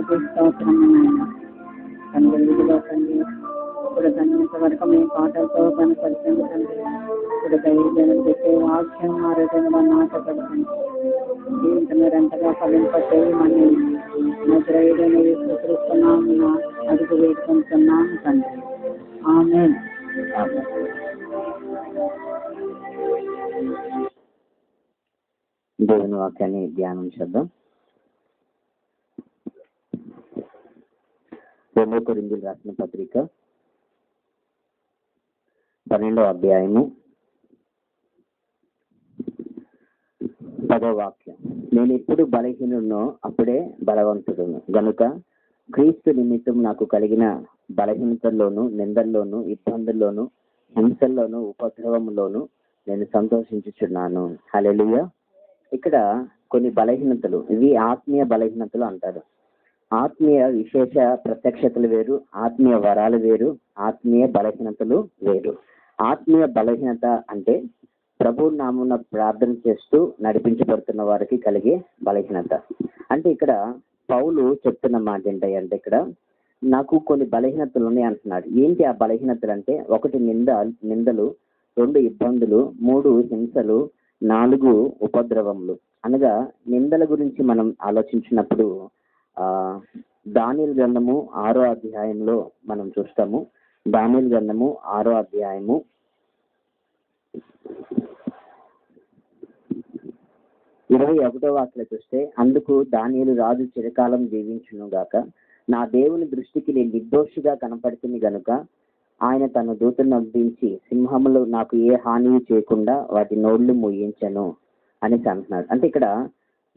మాకు వేలాది స్తోత్రములయ్యా తండ్రి ఇదిగో తండ్రి ఇప్పుడు తండ్రి ఇంతవరకు మీ పాటలతో కనపడుతుంది తండ్రి ఇప్పుడు ధైర్యం పెట్టే వాక్యం ఆరోగ్యంగా నాటపడుతుంది దీంతో మీరు ఎంతగా ఫలింప చేయమని నజరైడైన సూచిస్తున్నాము అడుగు వేసుకుంటున్నాము తండ్రి ఆమె దేవుని వాక్యాన్ని ధ్యానం చేద్దాం. రెండో కొరిందులు రాసిన పత్రిక పన్నెండో అధ్యాయము పదో వాక్యం. నేను ఎప్పుడు బలహీనున్నో అప్పుడే బలవంతుడును. గనుక క్రీస్తు నిమిత్తం నాకు కలిగిన బలహీనతల్లోను నిందల్లోను ఇబ్బందుల్లోను హింసల్లోను ఉపద్రవంలోను నేను సంతోషించుచున్నాను. హలెలుయ ఇక్కడ కొన్ని బలహీనతలు ఇవి ఆత్మీయ బలహీనతలు అంటారు. ఆత్మీయ విశేష ప్రత్యక్షతలు వేరు ఆత్మీయ వరాలు వేరు ఆత్మీయ బలహీనతలు వేరు. ఆత్మీయ బలహీనత అంటే ప్రభు నామున ప్రార్థన చేస్తూ నడిపించబడుతున్న వారికి కలిగే బలహీనత. అంటే ఇక్కడ పౌలు చెప్తున్న మాట ఏంటంటే ఇక్కడ నాకు కొన్ని బలహీనతలు ఉన్నాయి అంటున్నాడు. ఏంటి ఆ బలహీనతలు అంటే? ఒకటి నింద నిందలు రెండు ఇబ్బందులు మూడు హింసలు నాలుగు ఉపద్రవములు. అనగా నిందల గురించి మనం ఆలోచించినప్పుడు దానిల్ గ్రంథము ఆరో అధ్యాయంలో మనం చూస్తాము. దానిల్ గ్రంథము ఆరో అధ్యాయము. ఇరవై ఒకటో వాక్యలో చూస్తే అందుకు దానియులు రాజు చిరకాలం జీవించును గాక. నా దేవుని దృష్టికి నేను నిర్దోషిగా కనపడుతుంది గనుక ఆయన తన దూతను అందించి సింహములు నాకు ఏ హాని చేయకుండా వాటి నోళ్ళు ముయించను అనేసి అంటున్నాడు. అంటే ఇక్కడ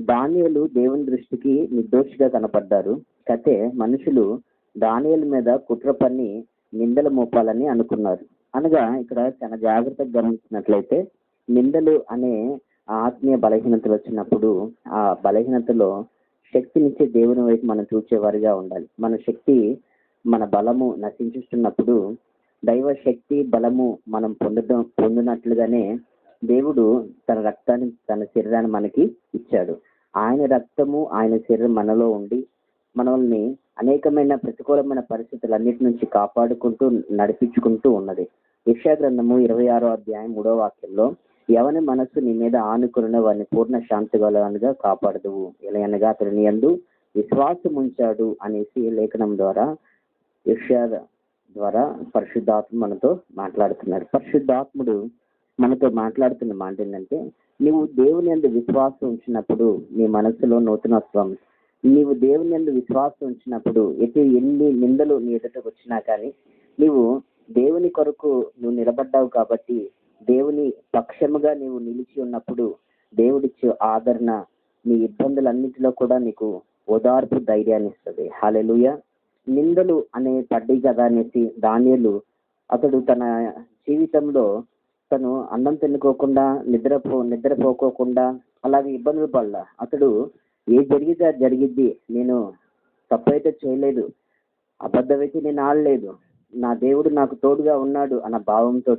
దానియలు దేవుని దృష్టికి నిర్దోషిగా కనపడ్డారు. అయితే మనుషులు దానియల మీద కుట్ర పన్ని నిందలు మోపాలని అనుకున్నారు. అనగా ఇక్కడ చాలా జాగ్రత్తగా గమనించినట్లయితే నిందలు అనే ఆత్మీయ బలహీనతలు వచ్చినప్పుడు ఆ బలహీనతలో శక్తినిచ్చే దేవుని వైపు మనం చూచేవారిగా ఉండాలి. మన శక్తి మన బలము నశించుతున్నప్పుడు దైవ శక్తి బలము మనం పొందడం పొందినట్లుగానే దేవుడు తన రక్తాన్ని తన శరీరాన్ని మనకి ఇచ్చాడు. ఆయన రక్తము ఆయన శరీరం మనలో ఉండి మనల్ని అనేకమైన ప్రతికూలమైన పరిస్థితులన్నిటి నుంచి కాపాడుకుంటూ నడిపించుకుంటూ ఉన్నది. యెషయా గ్రంథము ఇరవై ఆరో అధ్యాయం మూడో వాక్యంలో ఎవని మనస్సు నీ మీద ఆనుకున్న వారిని పూర్ణ శాంతి గలవనుగా కాపాడదువు. ఇలా అనగా అతని ఎందు విశ్వాసం ఉంచాడు అనేసి లేఖనం ద్వారా యెషయా ద్వారా పరిశుద్ధాత్మ మనతో మాట్లాడుతున్నాడు పరిశుద్ధాత్ముడు మనతో మాట్లాడుతున్న మాట ఏంటంటే నీవు దేవుని ఎందు విశ్వాసం ఉంచినప్పుడు నీ మనసులో నూతనత్వం నీవు దేవుని ఎందు విశ్వాసం ఉంచినప్పుడు ఎటు ఎన్ని నిందలు నీ ఎదుటకు వచ్చినా కానీ నీవు దేవుని కొరకు నువ్వు నిలబడ్డావు కాబట్టి దేవుని పక్షముగా నీవు నిలిచి ఉన్నప్పుడు దేవుడిచ్చే ఆదరణ నీ ఇబ్బందులన్నిటిలో కూడా నీకు ఓదార్పు ధైర్యాన్ని ఇస్తుంది. హాలెలుయ నిందలు అనే పడ్డాయి కదా అనేసి ధాన్యాలు అతడు తన జీవితంలో అతను అన్నం తినుకోకుండా నిద్రపో నిద్రపోకోకుండా అలాగే ఇబ్బందులు పడలా. అతడు ఏ జరిగితే అది జరిగిద్ది. నేను తప్పైతే చేయలేదు. అబద్ధమైతే నేను ఆడలేదు. నా దేవుడు నాకు తోడుగా ఉన్నాడు అన్న భావంతో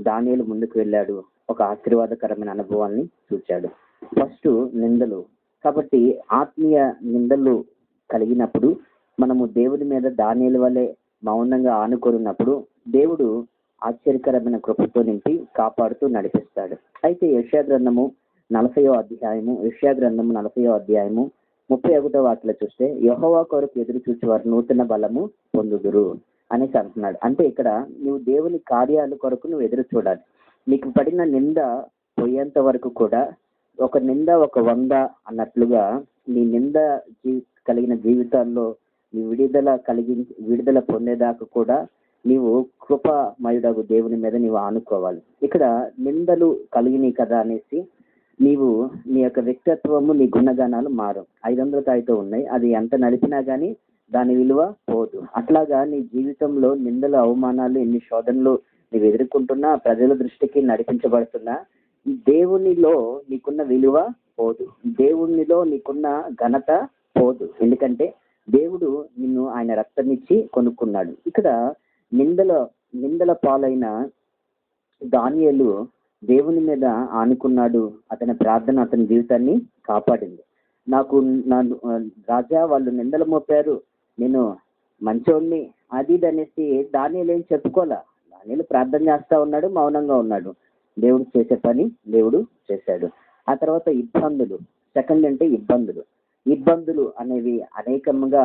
దానియలు ముందుకు వెళ్ళాడు. ఒక ఆశీర్వాదకరమైన అనుభవాన్ని చూచాడు. ఫస్ట్ నిందలు. కాబట్టి ఆత్మీయ నిందలు కలిగినప్పుడు మనము దేవుని మీద దానియల వలె మౌనంగా ఆనుకొనున్నప్పుడు దేవుడు ఆశ్చర్యకరమైన కృపతో నింపి కాపాడుతూ నడిపిస్తాడు. అయితే యెషయా గ్రంథము నలభయో అధ్యాయము యెషయా గ్రంథము నలభయో అధ్యాయము ముప్పై ఒకటో వాటిలో చూస్తే యహోవా కొరకు ఎదురు చూచేవారు నూతన బలము పొందుదురు అనేసి అంటున్నాడు. అంటే ఇక్కడ నువ్వు దేవుని కార్యాల కొరకు నువ్వు ఎదురు చూడాలి. నీకు పడిన నింద పోయేంత వరకు కూడా ఒక నింద ఒక వంద అన్నట్లుగా నీ నింద కలిగిన జీవితాల్లో నీ విడుదల కలిగి విడుదల పొందేదాకా కూడా నీవు కృపమయుడగు దేవుని మీద నీవు ఆనుకోవాలి. ఇక్కడ నిందలు కలిగినాయి కదా అనేసి నీవు నీ యొక్క వ్యక్తిత్వము నీ గుణగణాలు మారు ఐదు వందల ఉన్నాయి. అది ఎంత నడిపినా గానీ దాని విలువ పోదు. అట్లాగా నీ జీవితంలో నిందలు అవమానాలు ఎన్ని శోధనలు నీవు ఎదుర్కొంటున్నా ప్రజల దృష్టికి నడిపించబడుతున్నా దేవునిలో నీకున్న విలువ పోదు. దేవునిలో నీకున్న ఘనత పోదు. ఎందుకంటే దేవుడు నిన్ను ఆయన రక్తమిచ్చి కొనుక్కున్నాడు. ఇక్కడ నిందల నిందల పాలైన దానియలు దేవుని మీద ఆనుకున్నాడు. అతని ప్రార్థన అతని జీవితాన్ని కాపాడింది. నాకు నన్ను రాజా వాళ్ళు నిందలు మోపారు. నేను మంచోడిని అది ఇది అనేసి దానియలు ఏం చెప్పుకోలే? దానియలు ప్రార్థన చేస్తా ఉన్నాడు మౌనంగా ఉన్నాడు. దేవుడు చేసే పని దేవుడు చేశాడు. ఆ తర్వాత ఇబ్బందులు. సెకండ్ అంటే ఇబ్బందులు. ఇబ్బందులు అనేవి అనేకంగా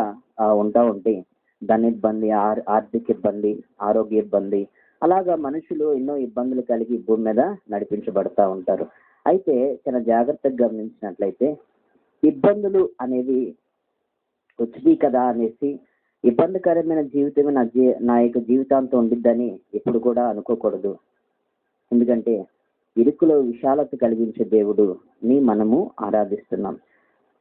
ఉంటా ఉంటాయి. ధన ఇబ్బంది ఆర్- ఆర్థిక ఇబ్బంది ఆరోగ్య ఇబ్బంది అలాగా మనుషులు ఎన్నో ఇబ్బందులు కలిగి భూమి మీద నడిపించబడతా ఉంటారు. అయితే చాలా జాగ్రత్తగా గమనించినట్లయితే ఇబ్బందులు అనేవి వచ్చింది కదా అనేసి ఇబ్బందికరమైన జీవితమే నా జీ నా యొక్క జీవితాంతం ఉండిద్దని ఎప్పుడు కూడా అనుకోకూడదు. ఎందుకంటే ఇరుకులో విశాలత కలిగించే దేవుడు ని మనము ఆరాధిస్తున్నాం.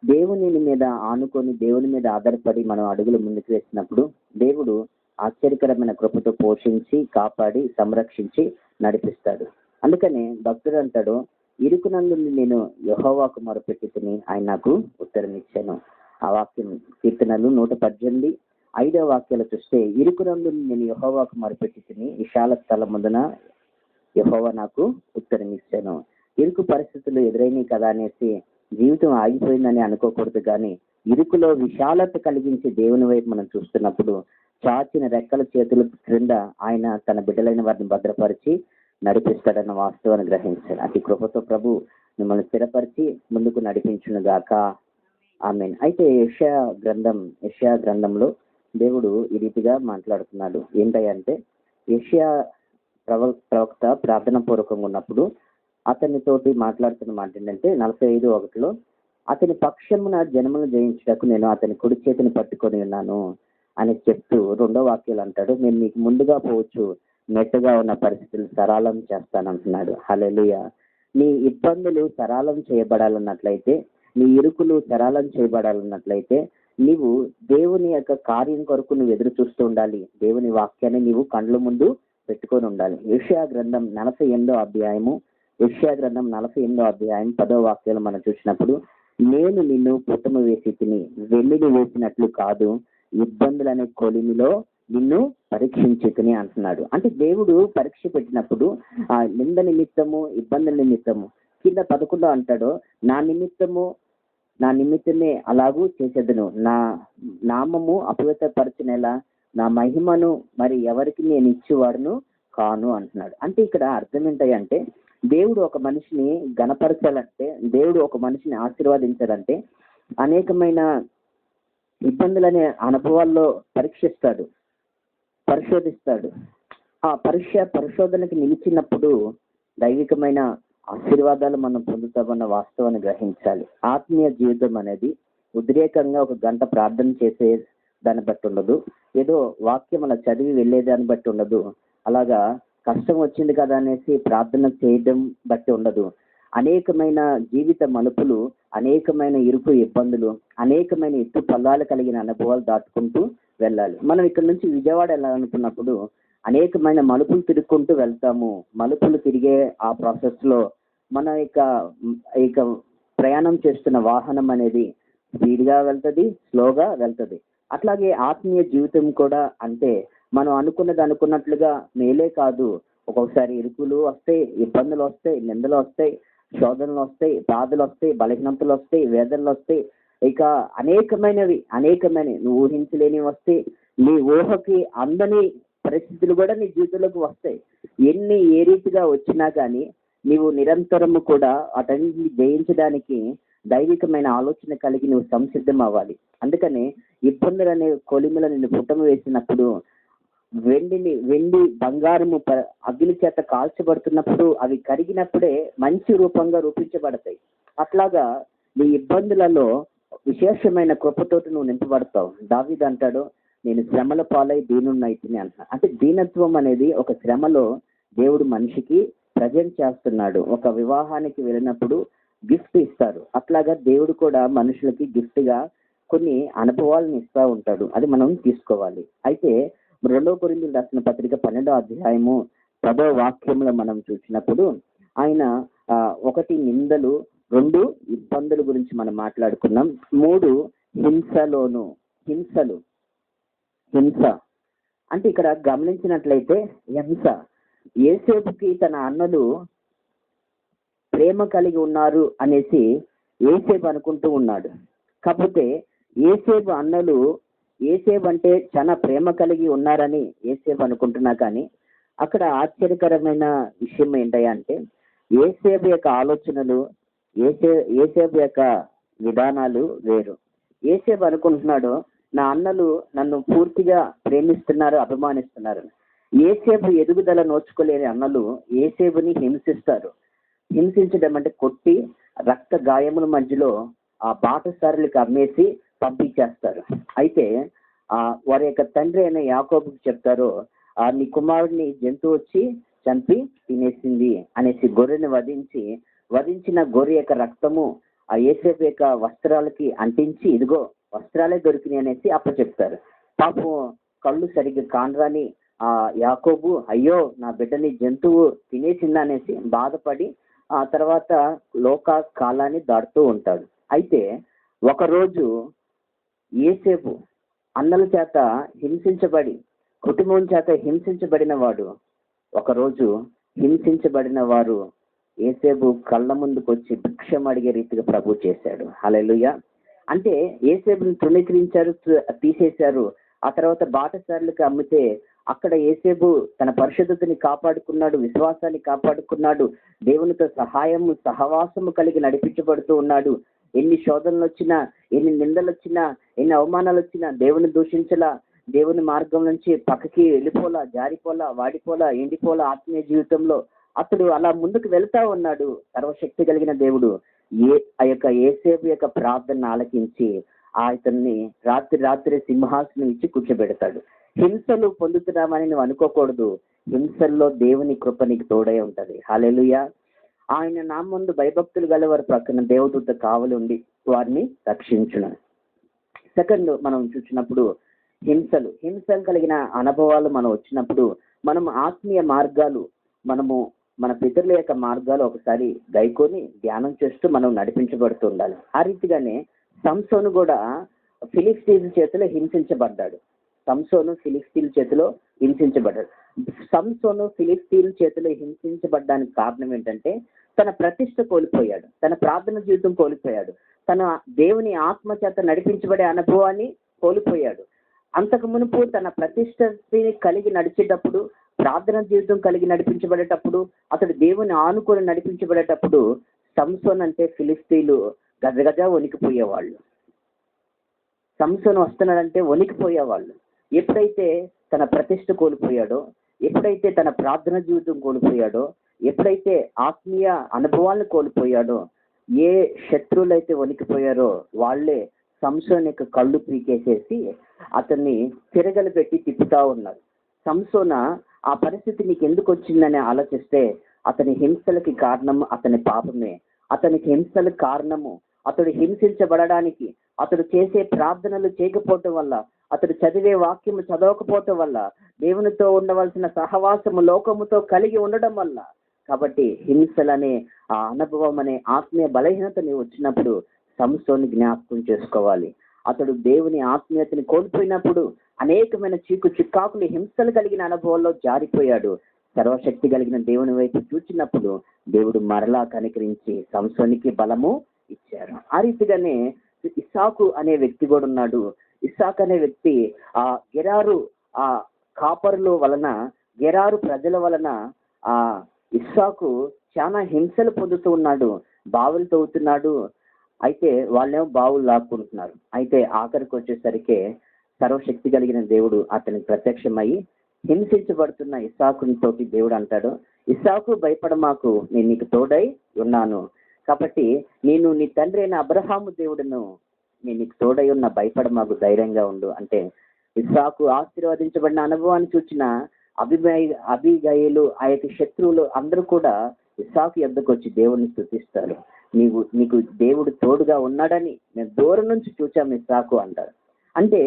దేవుని మీద ఆనుకొని దేవుని మీద ఆధారపడి మనం అడుగులు ముందుకు వేసినప్పుడు దేవుడు ఆశ్చర్యకరమైన కృపతో పోషించి కాపాడి సంరక్షించి నడిపిస్తాడు. అందుకనే భక్తుడు అంటాడు ఇరుకునందు నేను యహోవాకు మొరపెట్టి తిని ఆయన నాకు ఉత్తరం ఇచ్చాను ఆ వాక్యం కీర్తనలు నూట పద్దెనిమిది. ఐదవ వాక్యాలు చూస్తే ఇరుకునందు నేను యహోవాకు మొరపెట్టి తిని విశాల స్థలం ముందున యహోవా నాకు ఉత్తరం ఇచ్చాను ఇరుకు పరిస్థితులు ఎదురైనాయి కదా అనేసి జీవితం ఆగిపోయిందని అనుకోకూడదు కానీ ఇరుకులో విశాలత కలిగించే దేవుని వైపు మనం చూస్తున్నప్పుడు చాచిన రెక్కల చేతుల క్రింద ఆయన తన బిడ్డలైన వారిని భద్రపరిచి నడిపిస్తాడన్న వాస్తవాన్ని గ్రహించాలి అతి కృపతో ప్రభు మిమ్మల్ని స్థిరపరిచి ముందుకు నడిపించును గాక. ఆమెన్. అయితే యెషయా గ్రంథం యెషయా గ్రంథంలో దేవుడు ఈ రీతిగా మాట్లాడుతున్నాడు. ఏంటంటే యెషయా ప్రవ ప్రవక్త ప్రార్థన పూర్వకంగా ఉన్నప్పుడు అతనితోటి మాట్లాడుతున్న మాట ఏంటంటే నలభై ఐదు ఒకటిలో అతని పక్షమున జనమును జయించుటకు నేను అతని కుడి చేతిని పట్టుకొని ఉన్నాను అని చెప్తూ రెండో వాక్యాలు అంటాడు నేను నీకు ముందుగా పోవచ్చు నెట్టుగా ఉన్న పరిస్థితులు సరళం చేస్తానంటున్నాడు హల్లెలూయా. నీ ఇబ్బందులు సరళం చేయబడాలన్నట్లయితే నీ ఇరుకులు సరళం చేయబడాలన్నట్లయితే నీవు దేవుని యొక్క కార్యం కొరకు నువ్వు ఎదురు చూస్తూ ఉండాలి. దేవుని వాక్యాన్ని నీవు కండ్ల ముందు పెట్టుకొని ఉండాలి. ఏషియా గ్రంథం నలభై ఎనిమిదో అధ్యాయము యెషయా గ్రంథం నలభై ఎనిమిదో అధ్యాయం పదో వాక్యాలు మనం చూసినప్పుడు నేను నిన్ను పుట్టము వేసి తిని వెల్లుడు వేసినట్లు కాదు ఇబ్బందులనే కొలిమిలో నిన్ను పరీక్షించుకుని అంటున్నాడు. అంటే దేవుడు పరీక్ష పెట్టినప్పుడు ఆ నింద నిమిత్తము ఇబ్బందుల నిమిత్తము కింద పదకొండో అంటాడు నా నిమిత్తము నా నిమిత్తమే అలాగూ చేసేదను. నా నామము అపవిత్రపరచినలా నా మహిమను మరి ఎవరికి నేను ఇచ్చేవాడును కాను అంటున్నాడు. అంటే ఇక్కడ అర్థం ఏంటంటే దేవుడు ఒక మనిషిని గణపరచాలంటే దేవుడు ఒక మనిషిని ఆశీర్వదించాలంటే అనేకమైన ఇబ్బందులనే అనుభవాల్లో పరీక్షిస్తాడు పరిశోధిస్తాడు. ఆ పరీక్ష పరిశోధనకి నిలిచినప్పుడు దైవికమైన ఆశీర్వాదాలు మనం పొందుతామన్న వాస్తవాన్ని గ్రహించాలి. ఆత్మీయ జీవితం అనేది ఉద్రేకంగా ఒక గంట ప్రార్థన చేసే దాన్ని బట్టి ఉండదు. ఏదో వాక్యం అలా చదివి వెళ్ళేదాన్ని బట్టి ఉండదు. అలాగా కష్టం వచ్చింది కదా అనేసి ప్రార్థన చేయడం బట్టి ఉండదు. అనేకమైన జీవిత మలుపులు అనేకమైన ఇరుకు ఇబ్బందులు అనేకమైన ఎత్తు పల్లాలు కలిగిన అనుభవాలు దాటుకుంటూ వెళ్ళాలి. మనం ఇక్కడ నుంచి విజయవాడ వెళ్ళాలనుకున్నప్పుడు అనేకమైన మలుపులు తిరుక్కుంటూ వెళ్తాము. మలుపులు తిరిగే ఆ ప్రాసెస్లో మన యొక్క ఇక ప్రయాణం చేస్తున్న వాహనం అనేది స్పీడ్గా వెళ్తుంది స్లోగా వెళ్తుంది. అట్లాగే ఆత్మీయ జీవితం కూడా అంటే మనం అనుకున్నది అనుకున్నట్లుగా మేలే కాదు. ఒక్కొక్కసారి ఇరుకులు వస్తాయి ఇబ్బందులు వస్తాయి నిందలు వస్తాయి శోధనలు వస్తాయి బాధలు వస్తాయి బలహీనతలు వస్తాయి వేదనలు వస్తాయి. ఇక అనేకమైనవి అనేకమైనవి. నువ్వు ఊహించలేనివి వస్తాయి. నీ ఊహకి అందని పరిస్థితులు కూడా నీ జీవితంలోకి వస్తాయి. ఎన్ని ఏ రీతిగా వచ్చినా కానీ నీవు నిరంతరము కూడా అటన్నిటిని జయించడానికి దైవికమైన ఆలోచన కలిగి నువ్వు సంసిద్ధం అవ్వాలి. అందుకని ఇబ్బందులు అనే కొలిమిలో నిన్ను పుట్టము వేసినప్పుడు వెండిని వెండి బంగారము ప- అగ్ని చేత కాల్చబడుతున్నప్పుడు అవి కరిగినప్పుడే మంచి రూపంగా రూపించబడతాయి. అట్లాగా నీ ఇబ్బందులలో విశేషమైన కృపతోటి నువ్వు నింపబడతావు. దావిద్ అంటాడు నేను శ్రమల పాలై దీనున్నైతిని అంటున్నా అంటే దీనత్వం అనేది ఒక శ్రమలో దేవుడు మనిషికి ప్రజెంట్ చేస్తున్నాడు. ఒక వివాహానికి వెళ్ళినప్పుడు గిఫ్ట్ ఇస్తారు. అట్లాగా దేవుడు కూడా మనుషులకి గిఫ్ట్గా కొన్ని అనుభవాలను ఇస్తూ ఉంటాడు. అది మనం తీసుకోవాలి. అయితే రెండో కొరిందులు రాసిన పత్రిక పన్నెండో అధ్యాయము పదో వాక్యంలో మనం చూసినప్పుడు ఆయన ఒకటి నిందలు రెండు ఇబ్బందుల గురించి మనం మాట్లాడుకున్నాం. మూడు హింసలోను హింసలు హింస. అంటే ఇక్కడ గమనించినట్లయితే హింస. ఏసేపుకి తన అన్నలు ప్రేమ కలిగి ఉన్నారు అనేసి ఏసేపు అనుకుంటూ ఉన్నాడు. కాకపోతే ఏసేపు అన్నలు ఏసేపు అంటే చాలా ప్రేమ కలిగి ఉన్నారని ఏసేపు అనుకుంటున్నా కానీ అక్కడ ఆశ్చర్యకరమైన విషయం ఏంటయ్యా అంటే ఏసేపు యొక్క ఆలోచనలు ఏసే ఏసేపు యొక్క విధానాలు వేరు. ఏసేపు అనుకుంటున్నాడు నా అన్నలు నన్ను పూర్తిగా ప్రేమిస్తున్నారు అభిమానిస్తున్నారు. ఏసేపు ఎదుగుదల నోచుకోలేని అన్నలు ఏసేపుని హింసిస్తారు. హింసించడం అంటే కొట్టి రక్త గాయముల మధ్యలో ఆ బాటసారులకు అమ్మేసి పంపించేస్తారు. అయితే ఆ వారి యొక్క తండ్రి అయిన యాకోబుకి చెప్తారు ఆ నీ కుమారుడిని జంతువు వచ్చి చంపి తినేసింది అనేసి గొర్రెని వధించి వధించిన గొర్రె యొక్క రక్తము ఆ ఏసేపు యొక్క వస్త్రాలకి అంటించి ఇదిగో వస్త్రాలే దొరికినాయి అనేసి అప్పచెప్తారు. పాపం కళ్ళు సరిగ్గా కానరాని ఆ యాకోబు అయ్యో నా బిడ్డని జంతువు తినేసిందనేసి బాధపడి ఆ తర్వాత లోక కాలాన్ని దాటుతూ ఉంటాడు. అయితే ఒకరోజు ఏసేపు అన్నల చేత హింసించబడి కుటుంబం చేత హింసించబడిన వాడు ఒకరోజు హింసించబడిన వారు ఏసేపు కళ్ళ ముందుకు వచ్చి భిక్షం అడిగే రీతిగా ప్రభు చేశాడు. హల్లెలూయా. అంటే ఏసేపుని తృణీకరించారు తీసేశారు. ఆ తర్వాత బాటసారులకు అమ్మితే అక్కడ ఏసేపు తన పరిశుద్ధతని కాపాడుకున్నాడు విశ్వాసాన్ని కాపాడుకున్నాడు. దేవునితో సహాయము సహవాసము కలిగి నడిపించబడుతూ ఉన్నాడు. ఎన్ని శోధనలు వచ్చినా ఎన్ని నిందలు వచ్చినా ఎన్ని అవమానాలు వచ్చినా దేవుని దూషించలా దేవుని మార్గం నుంచి పక్కకి వెళ్ళిపోలా జారిపోలా వాడిపోలా ఎండిపోలా ఆత్మీయ జీవితంలో. అతడు అలా ముందుకు వెళ్తా ఉన్నాడు సర్వశక్తి కలిగిన దేవుడు. ఏ ఆ యొక్క ఏసేపు యొక్క ప్రార్థన ఆలకించి ఇతన్ని రాత్రి రాత్రి సింహాసనం ఇచ్చి కూర్చోబెడతాడు. హింసలు పొందుతున్నామని నువ్వు అనుకోకూడదు. హింసల్లో దేవుని కృప నీకు తోడై ఉంటది. హాలెలుయా ఆయన నా ముందు భయభక్తులు గలవారి ప్రక్కన దేవదూత కావలుండి వారిని రక్షించును. సెకండ్ మనం చూసినప్పుడు హింసలు. హింసలు కలిగిన అనుభవాలు మనం వచ్చినప్పుడు మనం ఆత్మీయ మార్గాలు మనము మన పితరుల యొక్క మార్గాలు ఒకసారి గైకొని ధ్యానం చేస్తూ మనం నడిపించబడుతూ ఉండాలి ఆ రీతిగానే సంసోను కూడా ఫిలిక్స్టీల్ చేతిలో హింసించబడ్డాడు. సంసోను ఫిలిక్స్టీల్ చేతిలో హింసించబడ్డాడు. సంసోను ఫిలిస్తీన్ చేతిలో హింసించబడ్డానికి కారణం ఏంటంటే తన ప్రతిష్ట కోల్పోయాడు. తన ప్రార్థన జీవితం కోల్పోయాడు. తన దేవుని ఆత్మ చేత నడిపించబడే అనుభవాన్ని కోల్పోయాడు. అంతకు మునుపు తన ప్రతిష్టని కలిగి నడిచేటప్పుడు ప్రార్థన జీవితం కలిగి నడిపించబడేటప్పుడు అతడు దేవుని ఆనుకొని నడిపించబడేటప్పుడు సంసోన్ అంటే ఫిలిస్తీన్లు గజగజ వణికిపోయేవాళ్ళు. సంసోన్ వస్తున్నాడంటే వణికిపోయేవాళ్ళు. ఎప్పుడైతే తన ప్రతిష్ట కోల్పోయాడో ఎప్పుడైతే తన ప్రార్థన జీవితం కోల్పోయాడో ఎప్పుడైతే ఆత్మీయ అనుభవాలను కోల్పోయాడో ఏ శత్రువులైతే వణికిపోయారో వాళ్ళే సంసోన్ యొక్క కళ్ళు పీకేసేసి అతన్ని తిరగలు పెట్టి తిప్పుతా ఉన్నారు. సంసోన ఆ పరిస్థితి నీకు ఎందుకు వచ్చిందని ఆలోచిస్తే అతని హింసలకి కారణం అతని పాపమే. అతనికి హింసలకు కారణము అతడు హింసించబడడానికి అతడు చేసే ప్రార్థనలు చేయకపోవటం వల్ల అతడు చదివే వాక్యము చదవకపోవటం వల్ల దేవునితో ఉండవలసిన సహవాసము లోకముతో కలిగి ఉండడం వల్ల. కాబట్టి హింసలనే ఆ అనుభవం అనే ఆత్మీయ బలహీనత నీవు వచ్చినప్పుడు సంస్థని జ్ఞాపకం చేసుకోవాలి. అతడు దేవుని ఆత్మీయతని కోల్పోయినప్పుడు అనేకమైన చీకు చిక్కాకులు హింసలు కలిగిన అనుభవంలో జారిపోయాడు. సర్వశక్తి కలిగిన దేవుని వైపు చూచినప్పుడు దేవుడు మరలా కనికరించి సంసోనికి బలము ఇచ్చారు ఆ రీతిగానే ఇసాకు అనే వ్యక్తి కూడా ఉన్నాడు. ఇస్సాక్ అనే వ్యక్తి ఆ గెరారు ఆ కాపరుల వలన గెరారు ప్రజల వలన ఆ ఇస్సాకు చాలా హింసలు పొందుతూ ఉన్నాడు బావులు తవ్వుతున్నాడు. అయితే వాళ్ళేమో బావులు లాక్కుంటున్నారు. అయితే ఆఖరికి వచ్చేసరికి సర్వశక్తి కలిగిన దేవుడు అతనికి ప్రత్యక్షమై హింసించబడుతున్న ఇస్సాకుని తోటి దేవుడు అంటాడు ఇస్సాకు భయపడమాకు నేను నీకు తోడై ఉన్నాను. కాబట్టి నేను నీ తండ్రి అయిన అబ్రహాము దేవుడును నేను నీకు తోడై ఉన్న భయపడ మాకు ధైర్యంగా ఉండు. అంటే ఇస్సాకు ఆశీర్వదించబడిన అనుభవాన్ని చూచిన అభిమయ అభిగయులు ఆ యొక్క శత్రువులు అందరూ కూడా ఇస్సాకు ఎద్దకు వచ్చి దేవుణ్ణి స్థుతిస్తారు నీవు నీకు దేవుడు తోడుగా ఉన్నాడని మేము దూరం నుంచి చూచాం ఇస్సాకు అంటారు. అంటే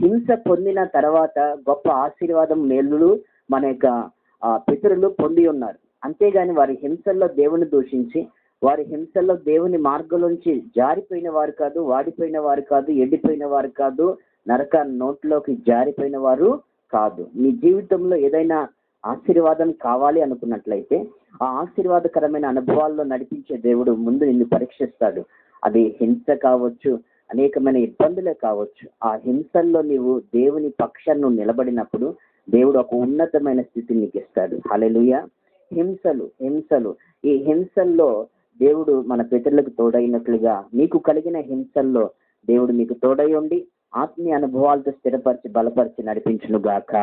హింస పొందిన తర్వాత గొప్ప ఆశీర్వాదం మేలులు మన యొక్క పితరులు పొంది ఉన్నారు. అంతేగాని వారి హింసల్లో దేవుని దూషించి వారి హింసల్లో దేవుని మార్గంలోంచి జారిపోయిన వారు కాదు వాడిపోయిన వారు కాదు ఎండిపోయిన వారు కాదు నరక నోట్లోకి జారిపోయిన వారు కాదు. మీ జీవితంలో ఏదైనా ఆశీర్వాదం కావాలి అనుకున్నట్లయితే ఆ ఆశీర్వాదకరమైన అనుభవాల్లో నడిపించే దేవుడు ముందు నిన్ను పరీక్షిస్తాడు. అది హింస కావచ్చు అనేకమైన ఇబ్బందులే కావచ్చు. ఆ హింసల్లో నీవు దేవుని పక్షాన్ని నిలబడినప్పుడు దేవుడు ఒక ఉన్నతమైన స్థితిని నీకు ఇస్తాడు. హలెలుయ హింసలు హింసలు. ఈ హింసల్లో దేవుడు మన పితరులకు తోడైనట్లుగా మీకు కలిగిన హింసల్లో దేవుడు మీకు తోడై ఉండి ఆత్మీయ అనుభవాలతో స్థిరపరిచి బలపరిచి నడిపించును గాక.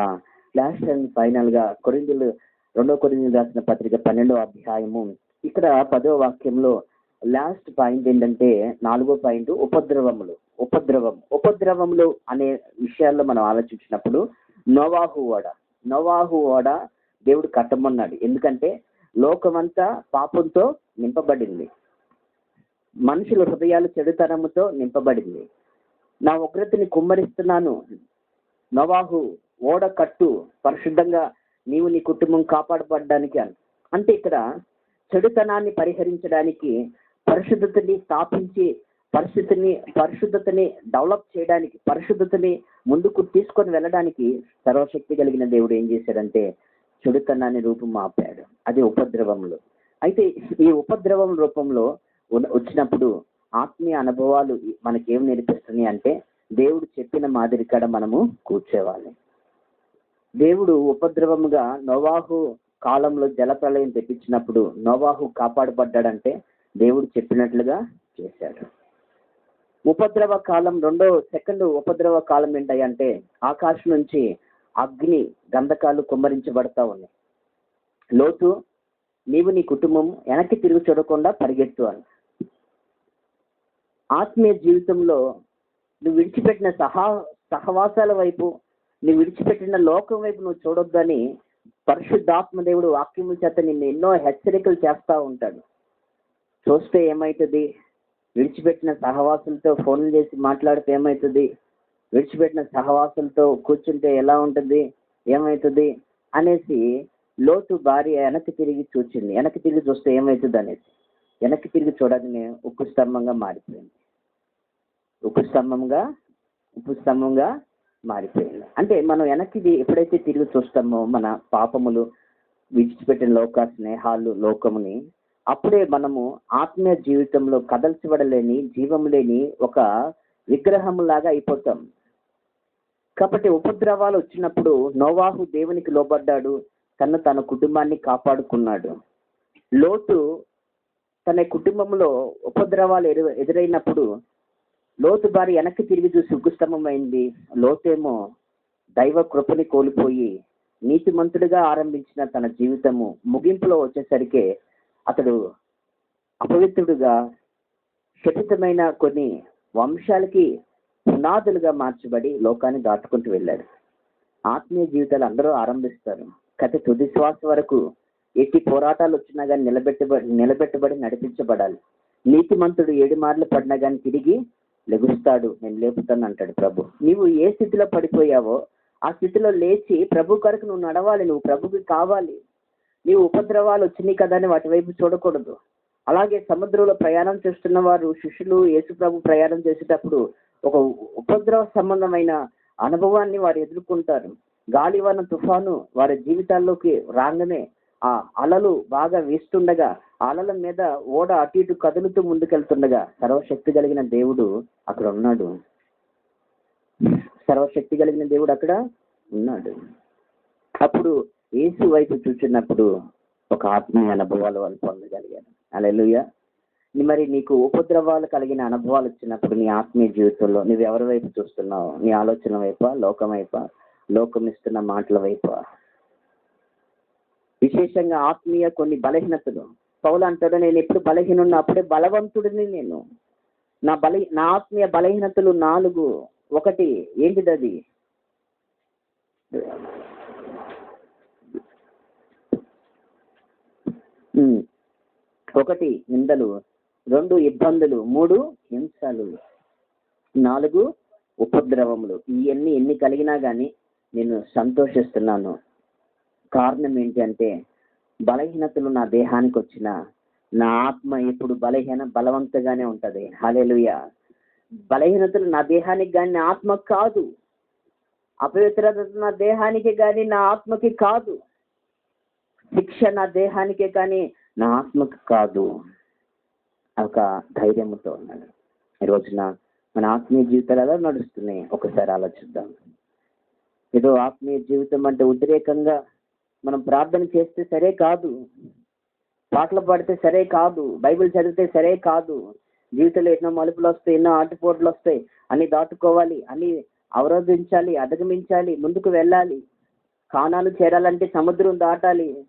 లాస్ట్ అండ్ ఫైనల్గా కొరిందులు రెండో కొరిందులు రాసిన పత్రిక పన్నెండో అధ్యాయము. ఇక్కడ పదో వాక్యంలో లాస్ట్ పాయింట్ ఏంటంటే నాలుగో పాయింట్ ఉపద్రవములు. ఉపద్రవం. ఉపద్రవములు అనే విషయాల్లో మనం ఆలోచించినప్పుడు నోవాహు ఓడ. నోవాహు ఓడ దేవుడు కట్టమన్నాడు. ఎందుకంటే లోకమంతా పాపంతో నింపబడింది. మనుషుల హృదయాలు చెడుతనముతో నింపబడింది. నా ఉగ్రతని కుమ్మరిస్తున్నాను. నవాహు ఓడ కట్టు పరిశుద్ధంగా నీవు నీ కుటుంబం కాపాడబడ్డానికి అని. అంటే ఇక్కడ చెడుతనాన్ని పరిహరించడానికి పరిశుద్ధతని స్థాపించి పరిస్థితిని పరిశుద్ధతని డెవలప్ చేయడానికి పరిశుద్ధతని ముందుకు తీసుకొని వెళ్ళడానికి సర్వశక్తి కలిగిన దేవుడు ఏం చేశాడంటే చెడుతనాన్ని రూపం ఆపాడు. అది ఉపద్రవములు అయితే ఈ ఉపద్రవం రూపంలో వచ్చినప్పుడు ఆత్మీయ అనుభవాలు మనకి ఏం నేర్పిస్తున్నాయి అంటే దేవుడు చెప్పిన మాదిరి కాడ మనము కూర్చోవాలి. దేవుడు ఉపద్రవముగా నోవాహు కాలంలో జలప్రలయం తెప్పించినప్పుడు నోవాహు కాపాడబడ్డాడంటే దేవుడు చెప్పినట్లుగా చేశాడు. ఉపద్రవ కాలం రెండో సెకండ్ ఉపద్రవ కాలం ఏంటంటే ఆకాశం నుంచి అగ్ని గంధకాలు కుమ్మరించబడతా ఉన్నాయి. లోతు నీవు నీ కుటుంబం వెనక్కి తిరిగి చూడకుండా పరిగెత్తు అని ఆత్మీయ జీవితంలో నువ్వు విడిచిపెట్టిన సహా సహవాసాల వైపు నువ్వు విడిచిపెట్టిన లోకం వైపు నువ్వు చూడొద్దని పరిశుద్ధాత్మ దేవుడు వాక్యముల చేత నిన్ను ఎన్నో హెచ్చరికలు చేస్తా ఉంటాడు. చూస్తే ఏమవుతుంది విడిచిపెట్టిన సహవాసులతో ఫోన్లు చేసి మాట్లాడితే ఏమవుతుంది విడిచిపెట్టిన సహవాసులతో కూర్చుంటే ఎలా ఉంటుంది? ఏమవుతుంది అనేసి లోతు భార్య వెనక్కి తిరిగి చూచింది. వెనక్కి తిరిగి చూస్తే ఏమవుతుంది అనేసి వెనక్కి తిరిగి చూడగానే ఉక్కు స్తంభంగా మారిపోయింది. ఉక్కు స్తంభంగా ఉప్పు స్తంభంగా మారిపోయింది. అంటే మనం వెనక్కి ఎప్పుడైతే తిరిగి చూస్తామో మన పాపములు విడిచిపెట్టిన లోక స్నేహాలు లోకముని అప్పుడే మనము ఆత్మీయ జీవితంలో కదల్చబడలేని జీవం లేని ఒక విగ్రహం లాగా అయిపోతాం. కాబట్టి ఉపద్రవాలు వచ్చినప్పుడు నోవాహు దేవునికి లోబడ్డాడు. తను తన కుటుంబాన్ని కాపాడుకున్నాడు. లోతు తన కుటుంబంలో ఉపద్రవాలు ఎదు- ఎదురైనప్పుడు లోతు భార్య వెనక్కి తిరిగి చూసి ఉగ్గుస్తమైంది లోతేమో దైవ కృపని కోల్పోయి నీతిమంతుడిగా ఆరంభించిన తన జీవితము ముగింపులో వచ్చేసరికి అతడు అపవిత్రుడుగా శపితమైన కొన్ని వంశాలకి పునాదులుగా మార్చబడి లోకాన్ని దాటుకుంటూ వెళ్ళాడు. ఆత్మీయ జీవితాలు అందరూ ఆరంభిస్తారు. కథ తుది శ్వాస వరకు ఎట్టి పోరాటాలు వచ్చినా కానీ నిలబెట్టబడి నిలబెట్టబడి నడిపించబడాలి. నీతిమంతుడు ఏడు మార్లు పడినా కానీ తిరిగి లెగుస్తాడు. నేను లేపుతాను అంటాడు ప్రభు. నీవు ఏ స్థితిలో పడిపోయావో ఆ స్థితిలో లేచి ప్రభు కొరకు నువ్వు నడవాలి. నువ్వు ప్రభుకి కావాలి. నీవు ఉపద్రవాలు వచ్చినాయి కదా అని వాటి వైపు చూడకూడదు. అలాగే సముద్రంలో ప్రయాణం చేస్తున్న వారు శిష్యులు యేసు ప్రభు ప్రయాణం చేసేటప్పుడు ఒక ఉపద్రవ సంబంధమైన అనుభవాన్ని వారు ఎదుర్కొంటారు. గాలివాన తుఫాను వారి జీవితాల్లోకి రాగానే ఆ అలలు బాగా వేస్తుండగా అలల మీద ఓడ అటు ఇటు కదులుతూ ముందుకెళ్తుండగా సర్వశక్తి కలిగిన దేవుడు అక్కడ ఉన్నాడు. సర్వశక్తి కలిగిన దేవుడు అక్కడ ఉన్నాడు. అప్పుడు ఏసు వైపు చూచినప్పుడు ఒక ఆత్మీయ అనుభవాలు వాళ్ళు పొందగలిగారు. అలెలుయ మరి నీకు ఉపద్రవాలు కలిగిన అనుభవాలు వచ్చినప్పుడు నీ ఆత్మీయ జీవితంలో నువ్వు ఎవరి వైపు చూస్తున్నావు? నీ ఆలోచన వైపా? లోకం వైపా? లోకం ఇస్తున్న మాటల వైపా? విశేషంగా ఆత్మీయ కొన్ని బలహీనతలు. పౌలు అంటాడు నేను ఎప్పుడు బలహీన అప్పుడే బలవంతుడిని నేను. నా బల నా ఆత్మీయ బలహీనతలు నాలుగు. ఒకటి ఏంటిది అది ఒకటి నిందలు. రెండు ఇబ్బందులు మూడు హింసలు నాలుగు ఉపద్రవములు. ఇవన్నీ ఎన్ని కలిగినా కానీ నేను సంతోషిస్తున్నాను. కారణం ఏంటంటే బలహీనతలు నా దేహానికి వచ్చిన నా ఆత్మ ఎప్పుడు బలహీన బలవంతగానే ఉంటుంది. హల్లెలూయా. బలహీనతలు నా దేహానికి కానీ నా ఆత్మ కాదు. అపవిత్రత నా దేహానికి కానీ నా ఆత్మకి కాదు. శిక్ష నా దేహానికే కానీ నా ఆత్మకి కాదు. ఒక ధైర్యంతో ఉన్నాడు. ఈ రోజున మన ఆత్మీయ జీవితాలు ఎలా నడుస్తున్నాయి? ఒకసారి ఆలోచిద్దాం. ఏదో ఆత్మీయ జీవితం అంటే ఉద్రేకంగా మనం ప్రార్థన చేస్తే సరే కాదు. పాటలు పాడితే సరే కాదు. బైబిల్ చదివితే సరే కాదు. జీవితంలో ఎన్నో మలుపులు వస్తాయి ఎన్నో ఆటుపోట్లు వస్తాయి. అన్ని దాటుకోవాలి అన్ని అవరోధించాలి అధిగమించాలి ముందుకు వెళ్ళాలి. కానాలు చేరాలంటే సముద్రం దాటాలి.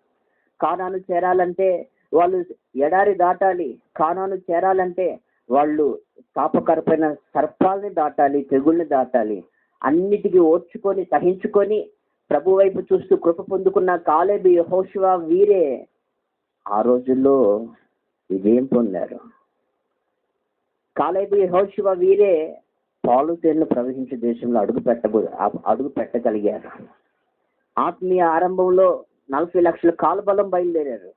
కాణాలు చేరాలంటే వాళ్ళు ఎడారి దాటాలి కానాను చేరాలంటే వాళ్ళు పాపకరపైన సర్పాలని దాటాలి తెగుల్ని దాటాలి. అన్నిటికీ ఓర్చుకొని సహించుకొని ప్రభు వైపు చూస్తూ కృప పొందుకున్న కాలేబి యెహోషువ వీరే. ఆ రోజుల్లో విజయం పొందారు. కాలేబి యెహోషువ వీరే పాలు తేళ్ళు ప్రవహించే దేశంలో అడుగు పెట్టబో అడుగు పెట్టగలిగారు. ఆత్మీయ ఆరంభంలో నలభై లక్షల కాలబలం బయలుదేరారు.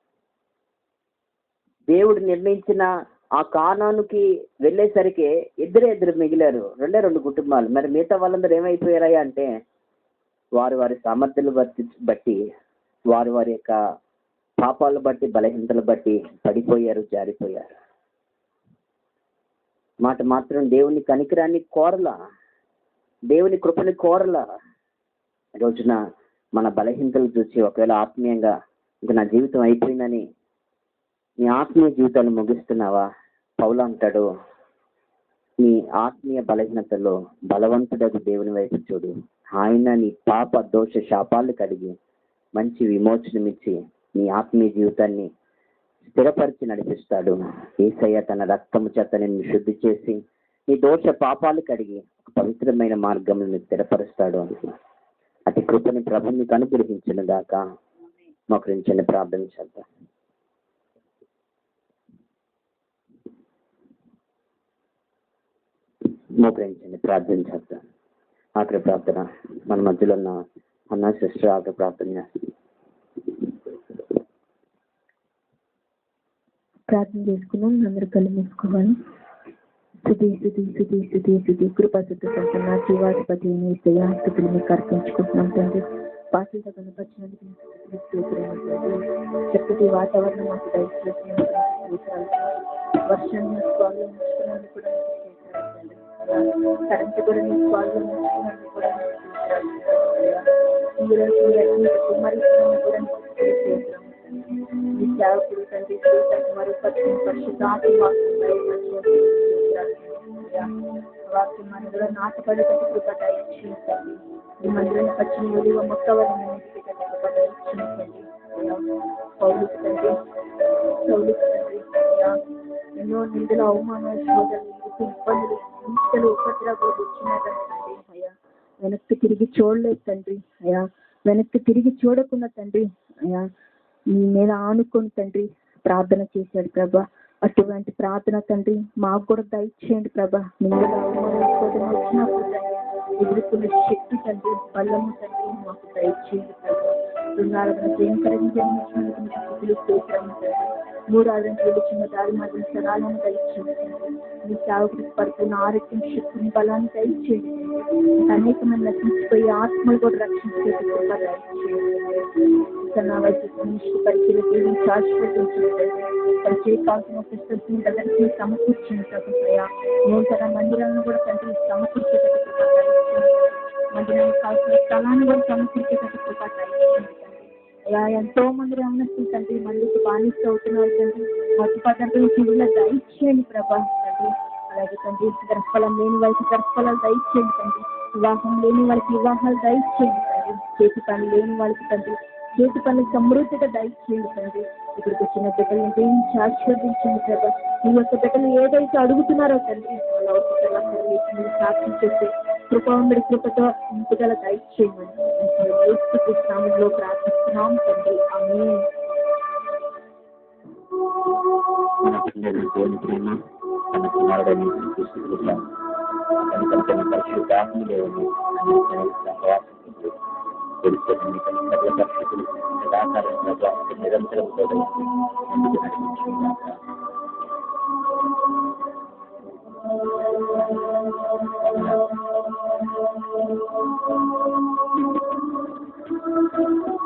దేవుడు నిర్ణయించిన ఆ కానానికి వెళ్ళేసరికి ఇద్దరే ఇద్దరు మిగిలారు. రెండే రెండు కుటుంబాలు. మరి మిగతా వాళ్ళందరూ ఏమైపోయారా అంటే వారి వారి సామర్థ్యాలు బట్టి బట్టి వారి వారి యొక్క పాపాలను బట్టి బలహీనతలు బట్టి పడిపోయారు జారిపోయారు. మాట మాత్రం దేవుని కనికరాన్ని కోరలా. దేవుని కృపని కోరలా. ఈ రోజున మన బలహీనతలు చూసి ఒకవేళ ఆత్మీయంగా ఇంక నా జీవితం అయిపోయిందని నీ ఆత్మీయ జీవితాన్ని ముగిస్తున్నావా? పౌలు అంటాడు నీ ఆత్మీయ బలహీనతలో బలవంతుడకు దేవుని వైపు చూడు. ఆయన నీ పాప దోష శాపాలు కడిగి మంచి విమోచనమిచ్చి నీ ఆత్మీయ జీవితాన్ని స్థిరపరిచి నడిపిస్తాడు. ఏసయ్య తన రక్తము చేత నిన్ను శుద్ధి చేసి నీ దోష పాపాలు కడిగి పవిత్రమైన మార్గంలో స్థిరపరుస్తాడు. అని అతి కృపని ప్రభు నీకు అనుగ్రహించిన దాకా మొకరించండి ప్రార్థన చేద్దాం. మోకరించండి ప్రార్థన చేద్దాం ఆఖరి ప్రార్థన మన మధ్యలో ఉన్న అన్న సిస్టర్ ఆఖరి ప్రార్థన చేస్తుంది ప్రార్థన చేసుకున్నాం అందరూ కళ్ళు మూసుకోవాలి. జీవాధిపతి స్థుతులు మీకు అర్పించుకుంటున్నాం తండ్రి. పాటలతో కనపరిచినందుకు చక్కటి వాతావరణం మాకు వర్షాన్ని కూడా కరెంట్ కూడా తీసుకోవాలి స్వాల్లో ఉంచుకున్నందుకు కూడా మీకు కూడా మీ సేవకుడు తండ్రి మరియు పశ్చిమ పరిశుద్ధాత్మ వాక్యం దయచేసి నాటపడేటట్టు కృప దయచేయండి మీ మందిరం పచ్చిన కృప దయచేయండి తండ్రి తండ్రి ఎన్నో నిందలు అవమానాలు శోధనలు ఇబ్బందులు హింసలు ఉపద్రవాలు వచ్చినాయి తండ్రి అయ్యా వెనక్కి తిరిగి చూడలేదు తండ్రి అయ్యా వెనక్కి తిరిగి చూడకుండా తండ్రి అయ్యా మీ మీద ఆనుకొని తండ్రి ప్రార్థన చేశాడు ప్రభా అటువంటి ప్రార్థన తండ్రి మాకు కూడా దయచేయండి ప్రభా నిందలు అవమానాలు శోధన వచ్చినప్పుడు ఎదుర్కొనే శక్తి తండ్రి బలము తండ్రి మాకు దయచేయండి ప్రభా బృందాలను ప్రేమకరంగా జన్మించినందుకు మీకు స్థుతులు స్తోత్రము తండ్రి మూడు ఆదంటే వెలుచున్న దారి మాత్రం సరాలను దయచేయండి తండ్రి మీ సేవకుడికి పడుతున్న ఆరోగ్యం శక్తిని బలాన్ని దయచేయండి. అనేక మంది నశించిపోయి ఆత్మలు కూడా రక్షించేది కృప దయచేయండి. నా వైపు నిష్ఠ పరిచయం జీవించి ఆశీర్వదించండి పరిచయ కావాల్సిన పుస్తకం దగ్గరికి సమకూర్చింది ప్రభుత్వ నూతన మందిరాలను కూడా తండ్రి సమకూర్చేటట్టు కృప దయచేయండి. మందిరానికి కావాల్సిన స్థలాన్ని కూడా సమకూర్చేటట్టు కృప ఎంతో మంది రమణిస్తున్న తండ్రి మందికి బానిస అవుతున్నారు తండ్రి మత్తు పదార్థాలు తిరుగుల దయచేయండి ప్రభా. తండ్రి అలాగే తండ్రి గర్భఫలం లేని వాళ్ళకి గర్భఫలాలు దయచేయండి తండ్రి. వివాహం లేని వాళ్ళకి వివాహాలు దయచేయండి తండ్రి. చేతి పని లేని వాళ్ళకి తండ్రి. చేతి పని సమృద్ధిగా దయచేయండి తండ్రి. ఇక్కడికి వచ్చిన బిడ్డలను దీవించి ఆశీర్వదించండి ప్రభా. మీ యొక్క బిడ్డలు ఏదైతే అడుగుతున్నారో తండ్రి సాక్షి అవసరాలు నెరవేర్చి మీరు సాక్షి చేసి కృపాంబడి కృపతో ఇంపుదల దయచేయమని నామంలో ప్రార్థిస్తున్నాం తండ్రి ఆమె మన పిల్లలు దేవుని ప్రేమ మన కుమారుడని క్రీస్తు కృప, కనుక పరిశుద్ధాత్మ దేవుని అన్ని సహవాసములు తెలుసుకొని సర్వ పరిశుద్ధులు సదాకాలం ప్రభావం నిరంతరం తోడైంది ముందుకు నడిపించుకున్నాక Thank you. Thank you.